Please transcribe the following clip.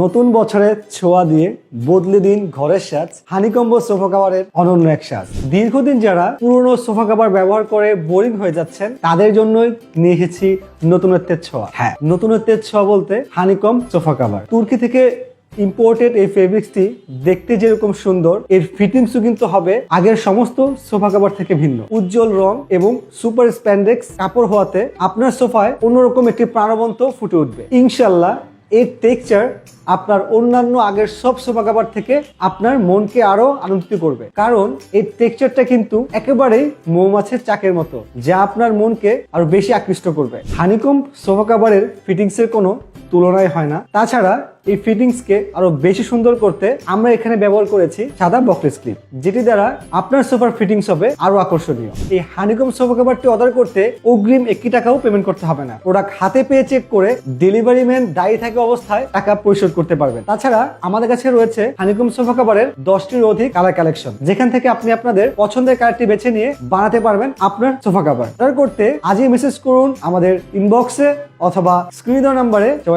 নতুন বছরের ছোঁয়া দিয়ে বদলে দিন ঘরের সাজ, হানিকম্ব সোফা কাভারের অনন্য এক সাজ। দীর্ঘদিন যারা পুরনো সোফা কাভার ব্যবহার করে বোরিং হয়ে যাচ্ছেন, তাদের জন্যই নিয়ে এসেছি নতুনত্বের ছোঁয়া। হ্যাঁ নতুনত্বের ছোঁয়া বলতে হানিকম সোফা কাভার তুর্কি থেকে ইম্পোর্টেড এই ফেব্রিক্সটি দেখতে যেরকম সুন্দর, এর ফিটিংসও কিন্তু হবে আগের সমস্ত সোফা কাভার থেকে ভিন্ন। উজ্জ্বল রং এবং সুপার স্প্যান্ডেক্স কাপড় হওয়াতে আপনার সোফায় অন্যরকম একটি প্রাণবন্ত ফুটে উঠবে। ইনশাল্লাহ এর টেক্সচার আপনার অন্যান্য আগের সব সোফা কাভার থেকে আপনার মনকে আরও আনন্দিত করবে। কারণ এই টেক্সচারটা কিন্তু একেবারেই মৌমাছের চাকের মতো, যা আপনার মনকে আরও বেশি আকৃষ্ট করবে। হানিকম সোফা কাভারের ফিটিংস এর কোনো তুলনায় হয় না। তাছাড়া এই ফিটিংসকে আরও বেশি সুন্দর করতে আমরা এখানে ব্যবহার করেছি সাদা বকলেস ক্লিপ, যেটি দ্বারা আপনার সোফার ফিটিংস হবে আরও আকর্ষণীয়। এই হানিকম সোফা কাভারটি অর্ডার করতে অগ্রিম একটি টাকাও পেমেন্ট করতে হবে না। প্রোডাক্ট হাতে পেয়ে চেক করে ডেলিভারি ম্যান দায়ী থাকা অবস্থায় টাকা পরিশোধ করতে পারবেন। তাছাড়া আমাদের কাছে রয়েছে হানিকম সোফা কাভারের দশটির অধিক কালার কালেকশন যেখান থেকে আপনি আপনাদের পছন্দের কালারটি বেছে নিয়ে বানাতে পারবেন আপনার সোফা কাভার অর্ডার করতে আজই মেসেজ করুন আমাদের ইনবক্সে অথবা স্ক্রিন নাম্বারে